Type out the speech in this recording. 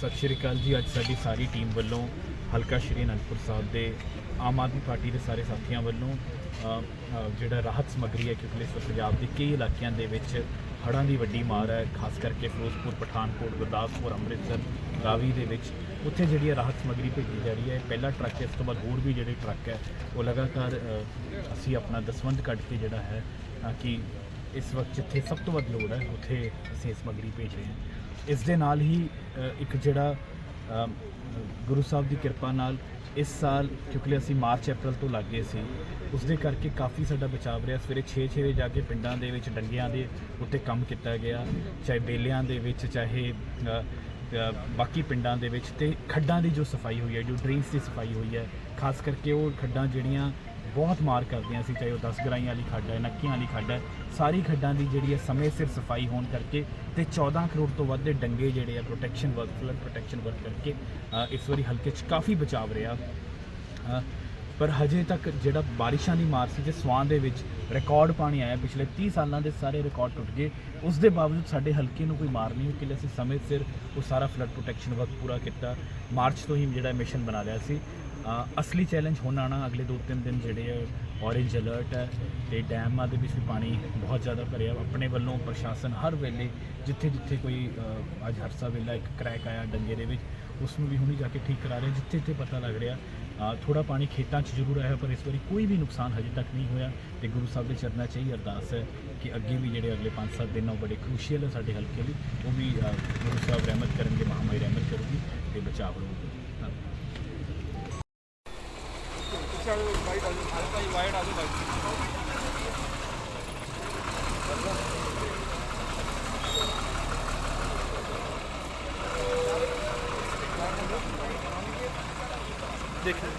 ਸਤਿ ਸ਼੍ਰੀ ਅਕਾਲ ਜੀ। ਅੱਜ ਸਾਡੀ ਸਾਰੀ ਟੀਮ ਵੱਲੋਂ ਹਲਕਾ ਸ਼੍ਰੀ ਅਨੰਦਪੁਰ ਸਾਹਿਬ ਦੇ ਆਮ ਆਦਮੀ ਪਾਰਟੀ ਦੇ ਸਾਰੇ ਸਾਥੀਆਂ ਵੱਲੋਂ ਜਿਹੜਾ ਰਾਹਤ ਸਮੱਗਰੀ ਹੈ ਕਿਉਂਕਿ ਇਸ ਪੰਜਾਬ ਦੇ ਕਈ ਇਲਾਕਿਆਂ ਦੇ ਵਿੱਚ ਹੜ੍ਹਾਂ ਦੀ ਵੱਡੀ ਮਾਰ ਹੈ ਖਾਸ ਕਰਕੇ ਫਿਰੋਜ਼ਪੁਰ ਪਠਾਨਕੋਟ ਗੁਰਦਾਸਪੁਰ ਅੰਮ੍ਰਿਤਸਰ ਰਾਵੀ ਦੇ ਵਿੱਚ। ਉੱਥੇ ਜਿਹੜੀ ਹੈ ਰਾਹਤ ਸਮੱਗਰੀ ਭੇਜੀ ਜਾ ਰਹੀ ਹੈ ਪਹਿਲਾ ਟਰੱਕ ਹੈ ਇਸ ਤੋਂ ਬਾਅਦ ਹੋਰ ਵੀ ਜਿਹੜੇ ਟਰੱਕ ਹੈ ਉਹ ਲਗਾਤਾਰ ਅਸੀਂ ਆਪਣਾ ਦਸਵੰਧ ਕੱਢ ਕੇ ਜਿਹੜਾ ਹੈ ਅ, ਕਿ ਇਸ ਵਕਤ ਜਿੱਥੇ ਸਭ ਤੋਂ ਵੱਧ ਲੋੜ ਹੈ ਉੱਥੇ ਅਸੀਂ ਇਹ ਸਮੱਗਰੀ ਭੇਜ ਰਹੇ ਹਾਂ। ਇਸ ਦੇ ਨਾਲ ਹੀ ਇੱਕ ਜਿਹੜਾ ਗੁਰੂ ਸਾਹਿਬ ਦੀ ਕਿਰਪਾ ਨਾਲ ਇਸ ਸਾਲ, ਕਿਉਂਕਿ ਅਸੀਂ ਮਾਰਚ, ਅਪ੍ਰੈਲ ਤੋਂ ਲੱਗੇ ਸੀ ਉਸ ਦੇ ਕਰਕੇ ਕਾਫੀ ਸਾਡਾ ਬਚਾਵ ਰਿਹਾ। ਸਵੇਰੇ 6-6 ਵਜੇ ਜਾ ਕੇ ਪਿੰਡਾਂ ਦੇ ਵਿੱਚ, ਡੰਗਿਆਂ ਦੇ ਉੱਤੇ ਕੰਮ ਕੀਤਾ ਗਿਆ, ਚਾਹੇ ਬੇਲਿਆਂ ਦੇ ਵਿੱਚ, ਚਾਹੇ ਬਾਕੀ ਪਿੰਡਾਂ ਦੇ ਵਿੱਚ, ਤੇ ਖੱਡਾਂ ਦੀ ਜੋ ਸਫ਼ਾਈ ਹੋਈ ਹੈ, ਜੋ ਡਰੇਨਸ ਦੀ ਸਫ਼ਾਈ ਹੋਈ ਹੈ, ਖਾਸ ਕਰਕੇ ਉਹ ਖੱਡਾਂ ਜਿਹੜੀਆਂ ਬਹੁਤ ਮਾਰ ਕਰਦੀਆਂ ਸੀ, ਚਾਹੇ ਉਹ 10 ਗਰਾਈਆਂ ਵਾਲੀ ਖੱਡ ਹੈ, ਨੱਕੀਆਂ ਵਾਲੀ ਖੱਡ ਹੈ, ਸਾਰੀ ਖੱਡਾਂ ਦੀ ਜਿਹੜੀ ਹੈ ਸਮੇਂ ਸਿਰ ਸਫ਼ਾਈ ਹੋਣ ਕਰਕੇ ਤੇ 14 ਕਰੋੜ ਤੋਂ ਵੱਧ ਦੇ ਡੰਗੇ ਜਿਹੜੇ ਆ protection work flood protection work ਕਰਕੇ ਇਸ ਵਾਰੀ ਹਲਕੇ 'ਚ ਕਾਫੀ ਬਚਾਵ ਰਿਹਾ। ਪਰ ਹਜੇ ਤੱਕ ਜਿਹੜਾ ਬਾਰਿਸ਼ਾਂ ਦੀ ਮਾਰ ਸੀ, ਜੇ ਸਵਾਨ ਦੇ ਵਿੱਚ ਰਿਕਾਰਡ ਪਾਣੀ ਆਇਆ, ਪਿਛਲੇ 30 ਸਾਲਾਂ ਦੇ ਸਾਰੇ ਰਿਕਾਰਡ ਟੁੱਟ ਗਏ, ਉਸ ਦੇ ਬਾਵਜੂਦ ਸਾਡੇ ਹਲਕੇ ਨੂੰ ਕੋਈ ਮਾਰ ਨਹੀਂ ਹੋਈ ਕਿ ਅਸੀਂ ਸਮੇਂ ਸਿਰ ਉਹ ਸਾਰਾ ਫਲੱਡ ਪ੍ਰੋਟੈਕਸ਼ਨ ਵਰਕ ਪੂਰਾ ਕੀਤਾ। ਮਾਰਚ ਤੋਂ ਹੀ ਜਿਹੜਾ ਮਿਸ਼ਨ ਬਣਾ ਲਿਆ ਸੀ। ਅਸਲੀ ਚੈਲੰਜ ਹੁਣ ਆਣਾ ਅਗਲੇ 2-3 ਦਿਨ ਜਿਹੜੇ ਆ ਔਰੇਂਜ ਅਲਰਟ ਹੈ ਤੇ ਡੈਮਾਂ ਦੇ ਵਿੱਚ ਵੀ ਪਾਣੀ ਬਹੁਤ ਜ਼ਿਆਦਾ ਭਰਿਆ। ਆਪਣੇ ਵੱਲੋਂ ਪ੍ਰਸ਼ਾਸਨ ਹਰ ਵੇਲੇ ਜਿੱਥੇ ਜਿੱਥੇ ਕੋਈ ਅ, ਅੱਜ ਹਰਸਾ ਵੇਲਾ ਇੱਕ ਕਰੈਕ ਆਇਆ ਡੰਗੇ ਦੇ ਵਿੱਚ ਉਸ ਨੂੰ ਵੀ ਹੁਣੀ ਜਾ ਕੇ ਠੀਕ ਕਰਾ ਰਹੇ ਜਿੱਥੇ ਜਿੱਥੇ ਪਤਾ ਲੱਗ ਰਿਹਾ। ਥੋੜਾ ਪਾਣੀ ਖੇਤਾਂ 'ਚ ਜ਼ਰੂਰ ਆਇਆ ਪਰ ਇਸ ਵਾਰੀ ਕੋਈ ਵੀ ਨੁਕਸਾਨ ਹਜੇ ਤੱਕ ਨਹੀਂ ਹੋਇਆ ਤੇ ਗੁਰੂ ਸਾਹਿਬ ਦੇ ਚਰਨਾਂ 'ਚ ਹੀ ਅਰਦਾਸ ਹੈ ਕਿ ਅੱਗੇ ਵੀ ਜਿਹੜੇ ਅਗਲੇ 5-7 ਦਿਨ ਆ ਉਹ ਬੜੇ ਕ੍ਰੂਸ਼ੀਅਲ ਹੈ ਸਾਡੇ ਹਲਕੇ ਲਈ ਉਹ ਵੀ ਗੁਰੂ ਸਾਹਿਬ ਰਹਿਮਤ ਕਰਨਗੇ ਮਹਾਮਾਈ ਰਹਿਮਤ ਕਰੂਗੀ ਤੇ ਬਚਾਅ ਹੋਊਗਾ। अच्छा वाइट आ जाओ हल्का ही वाइट आ जाओ देखिए